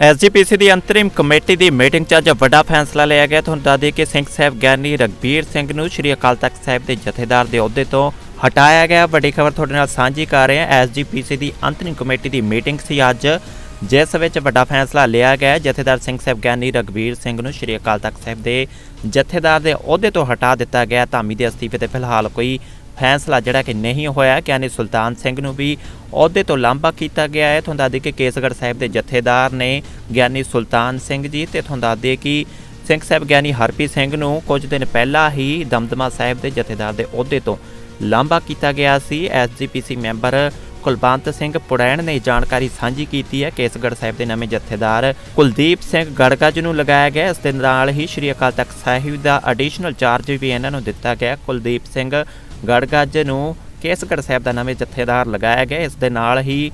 SGPC ਦੀ ਅੰਤਰਿਮ committee ਦੀ meeting 'ਚ ਅੱਜ ਵੱਡਾ ਫੈਸਲਾ ਲਿਆ ਗਿਆ। ਤੁਹਾਨੂੰ ਦੱਸ ਦਈਏ ਕਿ ਸਿੰਘ ਸਾਹਿਬ ਗਿਆਨੀ ਰਗਬੀਰ ਸਿੰਘ ਨੂੰ ਸ਼੍ਰੀ ਅਕਾਲ ਤਖਤ ਸਾਹਿਬ ਦੇ ਜਥੇਦਾਰ ਦੇ ਅਹੁਦੇ ਤੋਂ ਹਟਾਇਆ ਗਿਆ। ਵੱਡੀ ਖਬਰ ਤੁਹਾਡੇ ਨਾਲ ਸਾਂਝੀ ਕਰ ਰਹੇ ਹਾਂ। ਐਸਜੀਪੀਸੀ ਦੀ ਅੰਤਰਿਮ ਕਮੇਟੀ ਦੀ ਮੀਟਿੰਗ ਸੀ ਅੱਜ। ਜਿਸ ਵਿੱਚ ਵੱਡਾ ਫੈਸਲਾ ਲਿਆ ਗਿਆ। ਜਥੇਦਾਰ ਸਿੰਘ ਸਾਹਿਬ ਗਿਆਨੀ ਰਗਬੀਰ ਸਿੰਘ ਨੂੰ ਸ਼੍ਰੀ ਅਕਾਲ ਤਖਤ ਸਾਹਿਬ ਦੇ ਜਥੇਦਾਰ ਦੇ ਅਹੁਦੇ ਤੋਂ ਹਟਾ ਦਿੱਤਾ ਗਿਆ। ਧਾਮੀ ਦੇ ਅਸਤੀਫੇ ਤੇ ਫਿਲਹਾਲ ਕੋਈ ਫੈਸਲਾ ਜਿਹੜਾ ਕਿ ਨਹੀਂ ਹੋਇਆ ਗਿਆਨੀ ਸੁਲਤਾਨ ਸਿੰਘ ਨੂੰ ਵੀ ਅਹੁਦੇ ਤੋਂ ਲਾਂਭਾ ਕੀਤਾ ਗਿਆ ਹੈ। ਤੁਹਾਨੂੰ ਦੱਸ ਦਈਏ ਕਿ ਕੇਸਗੜ੍ਹ ਸਾਹਿਬ ਦੇ ਜਥੇਦਾਰ ਨੇ ਗਿਆਨੀ ਸੁਲਤਾਨ ਸਿੰਘ ਜੀ ਤੇ ਤੁਹਾਨੂੰ ਦੱਸ ਦਈਏ ਕਿ ਸਿੰਘ ਸਾਹਿਬ ਗਿਆਨੀ ਹਰਪ੍ਰੀਤ ਸਿੰਘ ਨੂੰ ਕੁਝ ਦਿਨ ਪਹਿਲਾਂ ਹੀ ਦਮਦਮਾ ਸਾਹਿਬ ਦੇ ਜਥੇਦਾਰ ਦੇ ਅਹੁਦੇ ਤੋਂ ਲਾਂਭਾ ਕੀਤਾ ਗਿਆ ਸੀ। ਐਸਜੀਪੀਸੀ ਮੈਂਬਰ ਕੁਲਵੰਤ ਸਿੰਘ ਪੁੜੈਣ ਨੇ ਜਾਣਕਾਰੀ ਸਾਂਝੀ ਕੀਤੀ ਹੈ। ਕੇਸਗੜ੍ਹ ਸਾਹਿਬ ਦੇ ਨਵੇਂ ਜਥੇਦਾਰ ਕੁਲਦੀਪ ਸਿੰਘ ਗੜਗਾ ਜੀ ਨੂੰ ਲਗਾਇਆ ਗਿਆ ਇਸ ਦੇ ਨਾਲ ਹੀ ਸ਼੍ਰੀ ਅਕਾਲ ਤਖਤ ਸਾਹਿਬ ਦਾ ਐਡੀਸ਼ਨਲ ਚਾਰਜ ਵੀ ਇਹਨਾਂ ਨੂੰ ਦਿੱਤਾ ਗਿਆ ਕੁਲਦੀਪ ਸਿੰਘ ਗੜਗੱਜ ਨੂੰ ਕੇਸਗੜ੍ਹ ਸਾਹਿਬ ਦਾ ਨਵੇਂ ਜਥੇਦਾਰ ਲਗਾਇਆ ਗਿਆ। ਇਸ ਦੇ ਨਾਲ ਹੀ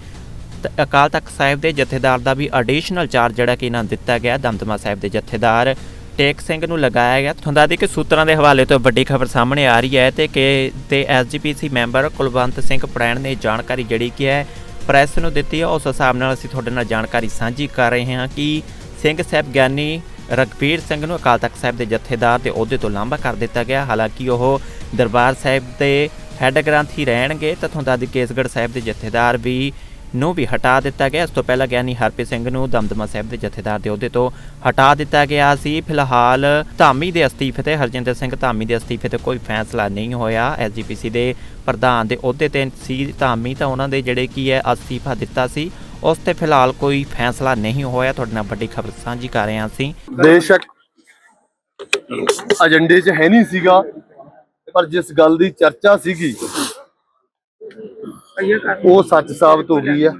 ਤ- ਅਕਾਲ ਤਖਤ ਸਾਹਿਬ ਦੇ ਜਥੇਦਾਰ ਦਾ ਵੀ ਐਡੀਸ਼ਨਲ ਚਾਰਜ ਜਿਹੜਾ ਕਿ ਇਹਨਾਂ ਨੂੰ ਦਿੱਤਾ ਗਿਆ। ਦਮਦਮਾ ਸਾਹਿਬ ਦੇ ਜਥੇਦਾਰ ਟੇਕ ਸਿੰਘ ਨੂੰ ਲਗਾਇਆ ਗਿਆ। ਤੁਹਾਨੂੰ ਦੱਸ ਕਿ ਸੂਤਰਾਂ ਦੇ ਹਵਾਲੇ ਤੋਂ ਵੱਡੀ ਖਬਰ ਸਾਹਮਣੇ ਆ ਰਹੀ ਹੈ ਤੇ ਕਿ ਤੇ ਐਸਜੀਪੀਸੀ ਮੈਂਬਰ ਕੁਲਵੰਤ ਸਿੰਘ ਪੜੈਣ ਨੇ ਜਾਣਕਾਰੀ ਜਿਹੜੀ ਕਿ ਹੈ, ਪ੍ਰੈਸ ਨੂੰ ਦਿੱਤੀ ਹੈ। ਉਸ ਹਿਸਾਬ ਨਾਲ ਅਸੀਂ ਤੁਹਾਡੇ ਨਾਲ ਜਾਣਕਾਰੀ ਸਾਂਝੀ ਕਰ ਰਹੇ ਹਾਂ ਕਿ ਸਿੰਘ ਸਾਹਿਬ ਗਿਆਨੀ ਰਗਵੀਰ ਸਿੰਘ ਨੂੰ ਅਕਾਲ ਤਖਤ ਸਾਹਿਬ ਦੇ ਜਥੇਦਾਰ ਦੇ ਅਹੁਦੇ ਤੋਂ ਲਾਂਭਾ ਕਰ ਦਿੱਤਾ ਗਿਆ। ਹਾਲਾਂਕਿ ਉਹ ਦਰਬਾਰ ਸਾਹਿਬ ਦੇ ਹੈੱਡ ਗ੍ਰੰਥੀ ਰਹਿਣਗੇ ਤਾਂ ਤੁਹਾਨੂੰ ਕੇਸਗੜ੍ਹ ਸਾਹਿਬ ਦੇ ਜਥੇਦਾਰ ਵੀ ਨੂੰ ਵੀ ਹਟਾ ਦਿੱਤਾ ਗਿਆ। ਇਸ ਤੋਂ ਪਹਿਲਾਂ ਗਿਆਨੀ ਹਰਪ੍ਰੀਤ ਸਿੰਘ ਨੂੰ ਦਮਦਮਾ ਸਾਹਿਬ ਦੇ ਜਥੇਦਾਰ ਦੇ ਅਹੁਦੇ ਤੋਂ ਹਟਾ ਦਿੱਤਾ ਗਿਆ ਸੀ। ਫਿਲਹਾਲ ਧਾਮੀ ਦੇ ਅਸਤੀਫੇ ਤੇ ਹਰਜਿੰਦਰ ਸਿੰਘ ਧਾਮੀ ਦੇ ਅਸਤੀਫੇ ਤੇ ਕੋਈ ਫੈਸਲਾ ਨਹੀਂ ਹੋਇਆ। ਐਸਜੀਪੀਸੀ ਦੇ ਪ੍ਰਧਾਨ ਦੇ ਅਹੁਦੇ ਤੇ ਸੀ ਧਾਮੀ ਤਾਂ ਉਹਨਾਂ ਦੇ ਜਿਹੜੇ ਕੀ ਹੈ, ਅਸਤੀਫਾ ਦਿੱਤਾ ਸੀ। ਉਸ ਤੇ ਫਿਲਹਾਲ ਕੋਈ ਫੈਸਲਾ ਨਹੀਂ ਹੋਇਆ। ਤੁਹਾਡੇ ਨਾਲ ਵੱਡੀ ਖਬਰ ਸਾਂਝੀ ਕਰ ਰਹੇ ਹਾਂ ਅਸੀਂ ਬੇਸ਼ੱਕ ਏਜੰਡੇ 'ਚ ਹੈ ਨਹੀਂ ਸੀਗਾ। ਪਰ ਜਿਸ ਗੱਲ ਦੀ ਚਰਚਾ ਸੀਗੀ ਉਹ ਸੱਚ ਸਾਬਤ ਹੋ ਗਈ ਆ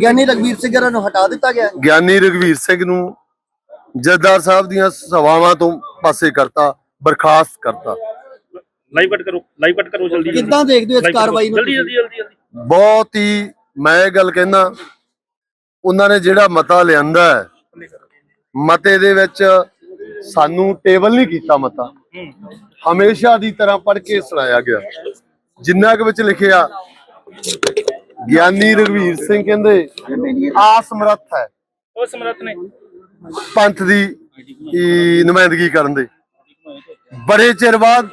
ਗਿਆਨੀ ਰਗਵੀਰ ਸਿੰਘ ਹੋਰਾਂ ਨੂੰ ਹਟਾ ਦਿੱਤਾ ਗਿਆ। ਗਿਆਨੀ ਰਗਵੀਰ ਸਿੰਘ ਨੂੰ ਜੱਦਾਰ ਸਾਹਿਬ ਦੀਆਂ ਸਭਾਵਾਂ ਤੋਂ ਪਾਸੇ ਕਰਤਾ ਬਰਖਾਸਤ ਕਰਤਾ ਲਾਈਵ ਕੱਟ ਕਰੋ ਲਾਈਵ ਕੱਟ ਕਰੋ ਜਲਦੀ ਜਲਦੀ। ਕਿੱਦਾਂ ਦੇਖਦੇ ਹੋ ਇਸ Live ਕਰੋ। ਕਾਰਵਾਈ ਨੂੰ ਜਲਦੀ ਤੁਸੀਂ? ਜਲਦੀ ਜਲਦੀ ਜਲਦੀ ਬਹੁਤ ਹੀ ਮੈਂ ਇਹ ਗੱਲ ਕਹਿੰਦਾ ਉਹਨਾਂ ਨੇ ਜਿਹੜਾ ਮਤਾ ਲਿਆਂਦਾ ਹੈ ਮਤੇ ਦੇ ਵਿੱਚ ਸਾਨੂੰ ਟੇਬਲ ਨਹੀਂ ਕੀਤਾ ਮਤਾ ਹਮੇਸ਼ਾ ਦੀ ਤਰ੍ਹਾਂ ਪੜ੍ਹ ਕੇ ਸੁਣਾਇਆ ਗਿਆ। ਜਿੰਨਾ ਕੁ ਵਿੱਚ ਲਿਖਿਆ ਗਿਆਨੀ ਰਘਵੀਰ ਸਿੰਘ ਕਹਿੰਦੇ ਆਸਮਰੱਥ ਹੈ। ਉਹ ਸਮਰੱਥ ਨੇ। ਪੰਥ ਦੀ ਨੁਮਾਇੰਦਗੀ ਕਰਨ ਦੇ। ਬੜੇ ਚਿਰ ਬਾਅਦ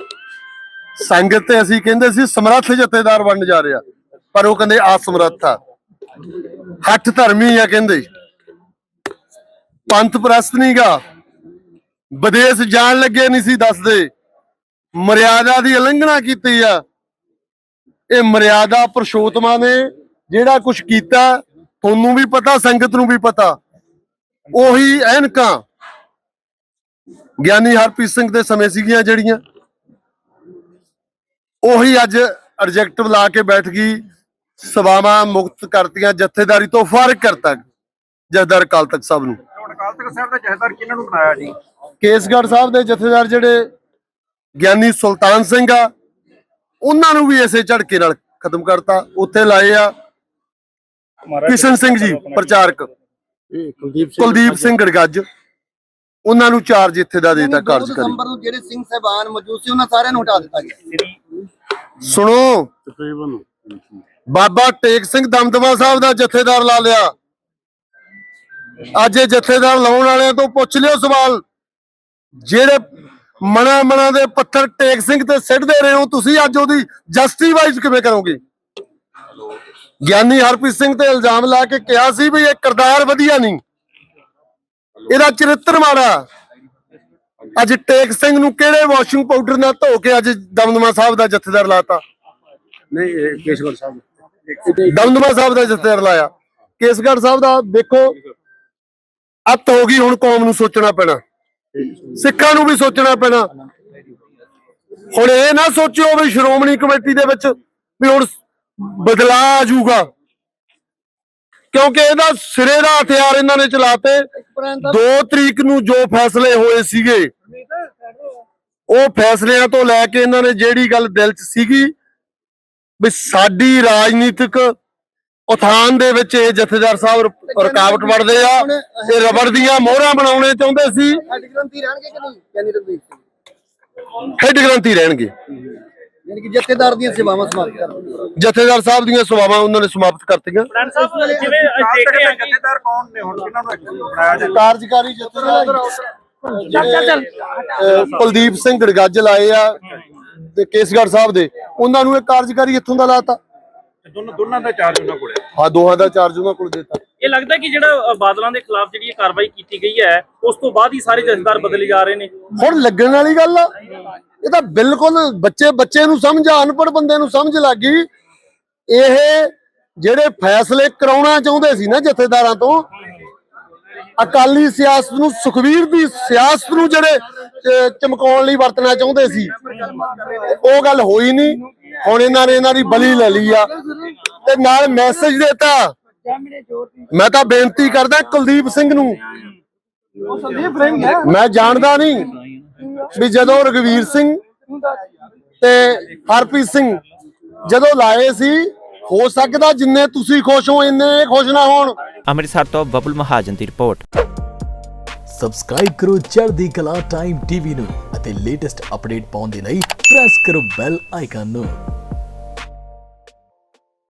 ਸੰਗਤ ਤੇ ਅਸੀਂ ਕਹਿੰਦੇ ਸੀ ਸਮਰੱਥ ਜਥੇਦਾਰ ਬਣਨ ਜਾ ਰਿਹਾ। ਪਰ ਉਹ ਕਹਿੰਦੇ ਆਸਮਰੱਥ ਆ। ਹੱਠ ਧਰਮੀ ਆ ਕਹਿੰਦੇ। ਪੰਥ ਪ੍ਰਸਤ ਨਹੀਂਗਾ ਵਿਦੇਸ਼ ਜਾਣ ਲੱਗੇ ਨਹੀਂ ਸੀ ਦੱਸਦੇ। ਮਰਿਆਦਾ ਦੀ ਉਲੰਘਣਾ ਕੀਤੀ ਆ। ਇਹ ਮਰਿਆਦਾ ਪਰਸ਼ੋਤਮਾ ਨੇ ਜਿਹੜਾ ਕੁਝ ਕੀਤਾ, ਤੁਹਾਨੂੰ ਵੀ ਪਤਾ, ਸੰਗਤ ਨੂੰ ਵੀ ਪਤਾ। ਉਹੀ ਐਨਕਾਂ ਗਿਆਨੀ ਹਰਪ੍ਰੀਤ ਸਿੰਘ ਦੇ ਸਮੇਂ ਸੀਗੀਆਂ ਜਿਹੜੀਆਂ। ਉਹੀ ਅੱਜ ਰਿਜੈਕਟ ਲਾ ਕੇ ਬੈਠ ਗਈ, ਸਭਾਵਾਂ ਮੁਕਤ ਕਰਤੀਆਂ, ਜਥੇਦਾਰੀ ਤੋਂ ਫ਼ਰਕ ਕਰਤਾ, ਜਥੇਦਾਰ ਅਕਾਲ ਤਖਤ ਸਾਹਿਬ ਨੂੰ। ਹੁਣ ਅਕਾਲ ਤਖਤ ਸਾਹਿਬ ਦਾ ਜਥੇਦਾਰ ਕਿਹਨਾਂ ਨੂੰ ਬਣਾਇਆ ਜੀ? ਕੇਸਗੜ੍ਹ ਸਾਹਿਬ ਦੇ ਜਥੇਦਾਰ ਜਿਹੜੇ ਗਿਆਨੀ ਸੁਲਤਾਨ ਸਿੰਘ ਆ ਉਹਨਾਂ ਨੂੰ ਵੀ ਇਸੇ ਝੜਕੇ ਨਾਲ ਖਤਮ ਕਰਤਾ। ਉੱਥੇ ਲਾਏ ਆ ਮਹਾਰਾਜ ਕਿਸ਼ਨ ਸਿੰਘ ਜੀ ਪ੍ਰਚਾਰਕ। ਕੁਲਦੀਪ ਸਿੰਘ ਗੜਗੱਜ ਉਹਨਾਂ ਨੂੰ ਚਾਰਜ ਇੱਥੇ ਦਾ ਦੇਤਾ ਯਾਨੀ ਦੋ ਕਾਰਜਕਾਰੀ ਦਸੰਬਰ ਨੂੰ ਜਿਹੜੇ ਸਿੰਘ ਸਾਹਿਬਾਨ ਮੌਜੂਦ ਸੀ ਉਹਨਾਂ ਸਾਰਿਆਂ ਨੂੰ ਹਟਾ ਦਿੱਤਾ ਗਿਆ। ਸੁਣੋ। ਬਾਬਾ ਟੇਕ ਸਿੰਘ ਦਮਦਮਾ ਸਾਹਿਬ ਦਾ ਜਥੇਦਾਰ ਲਾ ਲਿਆ। ਅੱਜ ਇਹ ਜਥੇਦਾਰ ਲਾਉਣ ਵਾਲਿਆਂ ਤੋਂ ਪੁੱਛ ਲਿਓ ਸਵਾਲ। ਜਿਹੜੇ ਮਣਾ ਮਣਾ ਦੇ ਪੱਥਰ ਟੇਕ ਸਿੰਘ ਤੇ ਸਿੱਟਦੇ ਰਹੇ ਹੋ ਤੁਸੀਂ ਅੱਜ ਉਹਦੀ ਜਸਟਿਫਾਈਜ਼ ਕਿਵੇਂ ਕਰੋਗੇ? ਗਿਆਨੀ ਹਰਪ੍ਰੀਤ ਸਿੰਘ ਤੇ ਇਲਜ਼ਾਮ ਲਾ ਕੇ ਕਿਹਾ ਸੀ ਵੀ ਇਹ ਕਿਰਦਾਰ ਵਧੀਆ ਨਹੀਂ। ਇਹਦਾ ਚਰਿੱਤਰ ਮਾੜਾ। ਅੱਜ ਟੇਕ ਸਿੰਘ ਨੂੰ ਕਿਹੜੇ ਵਾਸ਼ਿੰਗ ਪਾਊਡਰ ਨਾਲ ਧੋ ਕੇ ਅੱਜ ਦਮਦਮਾ ਸਾਹਿਬ ਦਾ ਜਥੇਦਾਰ ਲਾਤਾ? ਨਹੀਂ ਕੇਸ਼ਵਰ ਸਾਹਿਬ। ਦਮਦਮਾ ਸਾਹਿਬ ਦਾ ਜਥੇਦਾਰ ਲਾਇਆ। ਕੇਸਗੜ੍ਹ ਸਾਹਿਬ ਦਾ ਦੇਖੋ ਅੱਤ ਹੋ ਗਈ ਹੁਣ ਕੌਮ ਨੂੰ ਸੋਚਣਾ ਪੈਣਾ। ਸਿੱਖਾਂ ਨੂੰ ਵੀ ਸੋਚਣਾ ਪੈਣਾ। ਹੁਣ ਇਹ ਨਾ ਸੋਚਿਓ ਵੀ ਸ਼੍ਰੋਮਣੀ ਕਮੇਟੀ ਦੇ ਵਿੱਚ ਵੀ ਹੁਣ ਬਦਲਾ ਆ ਜਾਊਗਾ। ਕਿਉਂਕਿ ਇਹਦਾ ਸਿਰੇ ਦਾ ਹਥਿਆਰ ਇਹਨਾਂ ਨੇ ਚਲਾਤੇ। 2 ਤਰੀਕ ਨੂੰ ਜੋ ਫੈਸਲੇ ਹੋਏ ਸੀਗੇ, ਉਹ ਫੈਸਲਿਆਂ ਤੋਂ ਲੈ ਕੇ ਇਹਨਾਂ ਨੇ ਜਿਹੜੀ ਗੱਲ ਦਿਲ 'ਚ ਸੀਗੀ ਵੀ ਸਾਡੀ ਰਾਜਨੀਤਿਕ ਉਥਾਨ ਦੇ ਵਿੱਚ ਇਹ ਜਥੇਦਾਰ ਸਾਹਿਬ ਰੁਕਾਵਟ ਵੜਦੇ ਆ ਇਹ ਰਬੜ ਦੀਆਂ ਮੋਹਰਾਂ ਬਣਾਉਣੇ ਚਾਹੁੰਦੇ ਸੀ। ਹੈਡ ਗ੍ਰੰਥੀ ਰਹਿਣਗੇ ਕਿ ਨਹੀਂ? ਸਿੰਘ। ਹੈਡ ਗ੍ਰੰਥੀ ਰਹਿਣਗੇ। ਯਾਨੀ ਕਿ ਜਥੇਦਾਰ ਦੀਆਂ ਸੇਵਾਵਾਂ ਸਮਾਪਤ ਕਰ ਦਿੱਤੀਆਂ। ਜਥੇਦਾਰ ਸਾਹਿਬ ਦੀਆਂ ਸੇਵਾਵਾਂ ਉਹਨਾਂ ਨੇ ਸਮਾਪਤ ਕਰਤੀਆਂ। ਪ੍ਰਧਾਨ ਸਾਹਿਬ ਜਿਵੇਂ ਅੱਜ ਕਾਲ ਦੇਖ ਤੱਕ ਰਹੇ ਦੇ ਹਾਂ ਕਿ ਜਥੇਦਾਰ ਕੌਣ ਨੇ ਹੁਣ ਕਿਹਨਾਂ ਨੂੰ ਬਣਾਇਆ ਕਾਰਜਕਾਰੀ ਜਥੇਦਾਰ ਕੁਲਦੀਪ ਸਿੰਘ ਗੜਗੱਜਲ ਆਏ ਆ ਤੇ ਕੇਸਗੜ੍ਹ ਸਾਹਿਬ ਦੇ। ਉਹਨਾਂ ਨੂੰ ਇਹ ਕਾਰਜਕਾਰੀ ਇੱਥੋਂ ਦਾ ਲਾਤਾ। ਦੋਨੋਂ ਦੋਨਾਂ ਦਾ ਚਾਰਜ ਉਹਨਾਂ ਕੋਲ ਹੈ। ਆ ਦੋਹਾਂ ਦਾ ਚਾਰਜ ਉਹਨਾਂ ਕੋਲ ਦਿੱਤਾ। ਇਹ ਲੱਗਦਾ ਕਿ ਜਿਹੜਾ ਅ, ਬਾਦਲਾਂ ਦੇ ਖਿਲਾਫ ਜਿਹੜੀ ਇਹ ਕਾਰਵਾਈ ਕੀਤੀ ਗਈ ਹੈ ਉਸ ਤੋਂ ਬਾਅਦ ਹੀ ਸਾਰੇ ਜਥੇਦਾਰ ਬਦਲੇ ਜਾ ਰਹੇ ਨੇ। ਹੁਣ ਲੱਗਣ ਵਾਲੀ ਗੱਲ ਆ। ਇਹ ਤਾਂ ਬਿਲਕੁਲ ਬੱਚੇ ਬੱਚੇ ਨੂੰ ਸਮਝ ਆ ਅਨਪੜ੍ਹ ਬੰਦੇ ਨੂੰ ਸਮਝ ਲੱਗ ਗਈ। ਇਹ ਜਿਹੜੇ ਫੈਸਲੇ ਕਰਾਉਣਾ ਚਾਹੁੰਦੇ ਸੀ ਨਾ ਜਥੇਦਾਰਾਂ ਤੋਂ ਅਕਾਲੀ ਸਿਆਸਤ ਨੂੰ ਸੁਖਵੀਰ ਦੀ ਸਿਆਸਤ ਨੂੰ ਜਿਹੜੇ ਅਹ, ਚਮਕਾਉਣ ਲਈ ਵਰਤਣਾ ਚਾਹੁੰਦੇ ਸੀ ਉਹ ਗੱਲ ਹੋਈ ਨਹੀਂ। ਹੁਣ ਇਹਨਾਂ ਨੇ ਇਹਨਾਂ ਦੀ ਬਲੀ ਲੈ ਲਈ ਆ। ਤੇ ਨਾਲ ਮੈਸੇਜ ਦਿੱਤਾ। ਮੈਂ ਤਾਂ ਬੇਨਤੀ ਕਰਦਾ ਕੁਲਦੀਪ ਸਿੰਘ ਨੂੰ। ਮੈਂ ਜਾਣਦਾ ਨਹੀਂ ਵੀ ਜਦੋਂ ਰਗਵੀਰ ਸਿੰਘ ਤੇ ਹਰਪ੍ਰੀਤ ਸਿੰਘ ਜਦੋਂ ਲਾਏ ਸੀ ਹੋ ਸਕਦਾ ਜਿੰਨੇ ਤੁਸੀਂ ਖੁਸ਼ ਹੋ ਇੰਨੇ ਖੁਸ਼ ਨਾ ਹੋਣ। ਅੰਮ੍ਰਿਤਸਰ ਤੋਂ ਬਬਲ ਮਹਾਜਨ ਦੀ ਰਿਪੋਰਟ। ਸਬਸਕ੍ਰਾਈਬ ਕਰੋ ਚੜ੍ਹਦੀ ਕਲਾ ਟਾਈਮ ਟੀਵੀ ਨੂੰ ਅਤੇ ਲੇਟੈਸਟ ਅਪਡੇਟ ਪਾਉਣ ਦੇ ਲਈ ਪ੍ਰੈਸ ਕਰੋ ਬੈਲ ਆਈਕਨ ਨੂੰ।